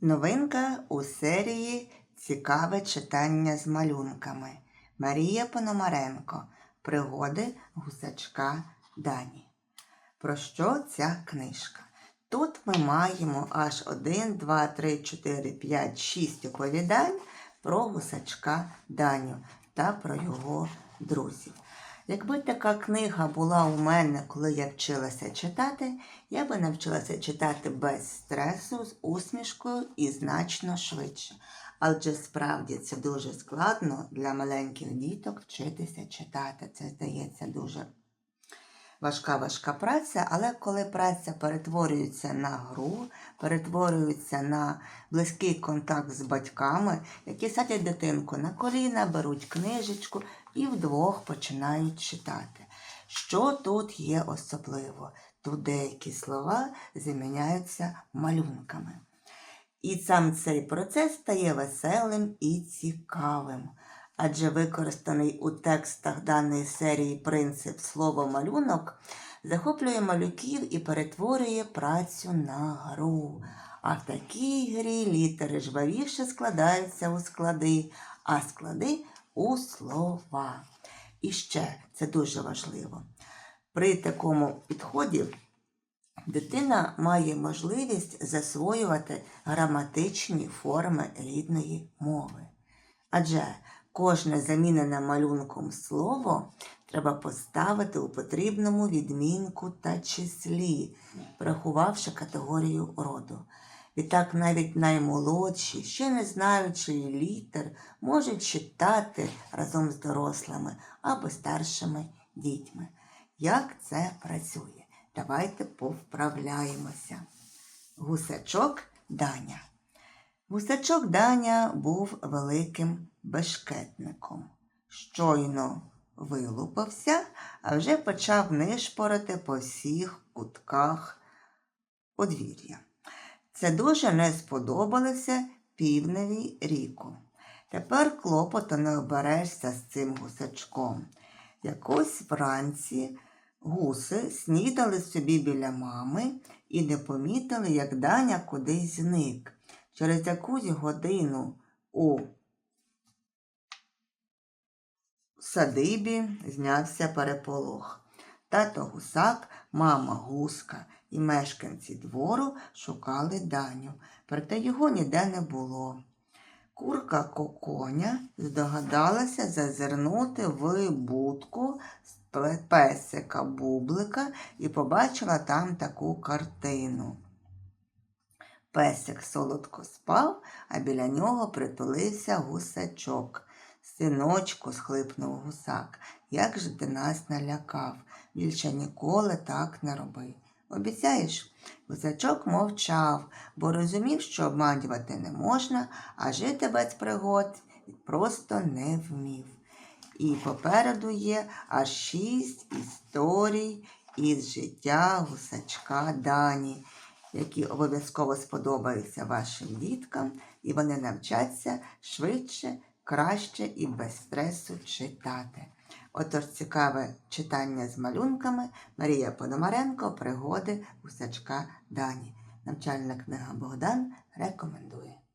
Новинка у серії Цікаве читання з малюнками. Марія Пономаренко. Пригоди гусачка Дані. Про що ця книжка? Тут ми маємо аж 1, 2, 3, 4, 5, 6 оповідань про гусачка Даню та про його друзів. Якби така книга була у мене, коли я вчилася читати, я би навчилася читати без стресу, з усмішкою і значно швидше. Адже справді це дуже складно для маленьких діток вчитися читати. Це здається дуже важка важка праця, але коли праця перетворюється на гру, перетворюється на близький контакт з батьками, які садять дитинку на коліна, беруть книжечку і вдвох починають читати. Що тут є особливо? Тут деякі слова заміняються малюнками. І сам цей процес стає веселим і цікавим. Адже використаний у текстах даної серії принцип слово малюнок захоплює малюків і перетворює працю на гру. А в такій грі літери жвавіше складаються у склади, а склади у слова. І ще це дуже важливо. При такому підході дитина має можливість засвоювати граматичні форми рідної мови. Адже кожне замінене малюнком слово треба поставити у потрібному відмінку та числі, врахувавши категорію роду. Відтак навіть наймолодші, ще не знаючи літер, можуть читати разом з дорослими або старшими дітьми. Як це працює? Давайте повправляємося. Гусачок Даня. Гусачок Даня був великим бешкетником. Щойно вилупався, а вже почав нишпорити по всіх кутках подвір'я. Це дуже не сподобалося півневі ріку. Тепер клопоту не оберешся з цим гусачком. Якось вранці гуси снідали собі біля мами і не помітили, як Даня кудись зник. Через якусь годину у садибі знявся переполох. Тато гусак, мама гуска і мешканці двору шукали даню, проте його ніде не було. Курка коконя здогадалася зазирнути в будку песика бублика і побачила там таку картину. Песик солодко спав, а біля нього притулився гусачок. Синочку, схлипнув гусак, як же ти нас налякав, більше ніколи так не роби. Обіцяєш? Гусачок мовчав, бо розумів, що обманювати не можна, а жити без пригод просто не вмів. І попереду є аж шість історій із життя гусачка Дані, які обов'язково сподобаються вашим діткам, і вони навчаться швидше, краще і без стресу читати. Отож, цікаве читання з малюнками Марія Пономаренко Пригоди гусачка Дані. Навчальна книга Богдан рекомендує.